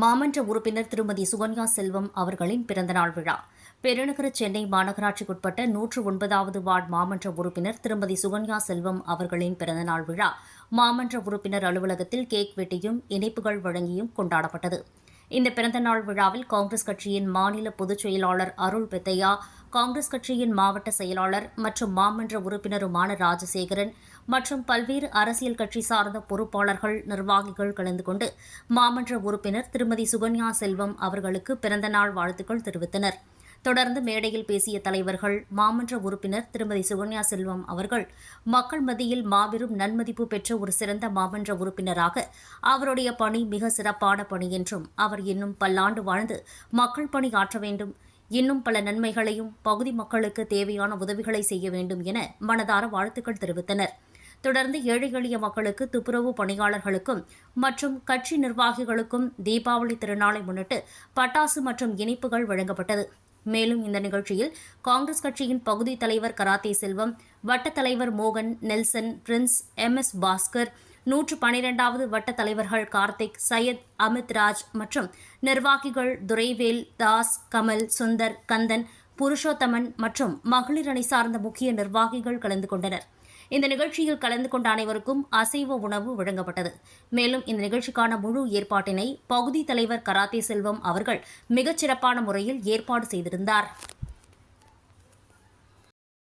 மாமன்ற உறுப்பினர் திருமதி சுகன்யா செல்வம் அவர்களின் பிறந்தநாள் விழா. பெருநகர சென்னை மாநகராட்சிக்குட்பட்ட நூற்று ஒன்பதாவது வார்டு மாமன்ற உறுப்பினர் திருமதி சுகன்யா செல்வம் அவர்களின் பிறந்தநாள் விழா. மாமன்ற உறுப்பினர் அலுவலகத்தில் கேக் வெட்டியும் இணைப்புகள் வழங்கியும் கொண்டாடப்பட்டது. இந்த பிறந்தநாள் விழாவில் காங்கிரஸ் கட்சியின் மாநில பொதுச் செயலாளர் அருள் பெத்தையா காங்கிரஸ் கட்சியின் மாவட்ட செயலாளர் மற்றும் மாமன்ற உறுப்பினருமான ராஜசேகரன் மற்றும் பல்வேறு அரசியல் கட்சி சார்ந்த பொறுப்பாளர்கள் நிர்வாகிகள் கலந்து கொண்டு மாமன்ற உறுப்பினர் திருமதி சுகன்யா செல்வம் அவர்களுக்கு பிறந்தநாள் வாழ்த்துக்கள் தெரிவித்தனர். தொடர்ந்து மேடையில் பேசிய தலைவர்கள் மாமன்ற உறுப்பினர் திருமதி சுகன்யா செல்வம் அவர்கள் மக்கள் மத்தியில் மாபெரும் நன்மதிப்பு பெற்ற ஒரு சிறந்த மாமன்ற உறுப்பினராக அவருடைய பணி மிக சிறப்பான பணி என்றும் அவர் இன்னும் பல்லாண்டு வாழ்ந்து மக்கள் பணி ஆற்ற வேண்டும் இன்னும் பல நன்மைகளையும் பகுதி மக்களுக்கு தேவையான உதவிகளை செய்ய வேண்டும் என மனதார வாழ்த்துக்கள் தெரிவித்தனர். தொடர்ந்து ஏழை எளிய மக்களுக்கு துப்புரவு பணியாளர்களுக்கும் மற்றும் கட்சி நிர்வாகிகளுக்கும் தீபாவளி திருநாளை முன்னிட்டு பட்டாசு மற்றும் இனிப்புகள் வழங்கப்பட்டது. மேலும் இந்த நிகழ்ச்சியில் காங்கிரஸ் கட்சியின் பகுதி தலைவர் கராத்தே செல்வம் வட்டத்தலைவர் மோகன் Nelson Prince M. S. Bhaskar நூற்று பனிரெண்டாவது வட்ட தலைவர்கள் கார்த்திக் சையத் அமித் ராஜ் மற்றும் நிர்வாகிகள் துரைவேல் தாஸ் கமல் சுந்தர் கந்தன் புருஷோத்தமன் மற்றும் மகளிர் அணி சார்ந்த முக்கிய நிர்வாகிகள் கலந்து கொண்டனர். இந்த நிகழ்ச்சியில் கலந்து கொண்ட அனைவருக்கும் அசைவ உணவு வழங்கப்பட்டது. மேலும் இந்த நிகழ்ச்சிக்கான முழு ஏற்பாட்டினை பகுதி தலைவர் கராத்தே செல்வம் அவர்கள் மிகச்சிறப்பான முறையில் ஏற்பாடு செய்திருந்தார்.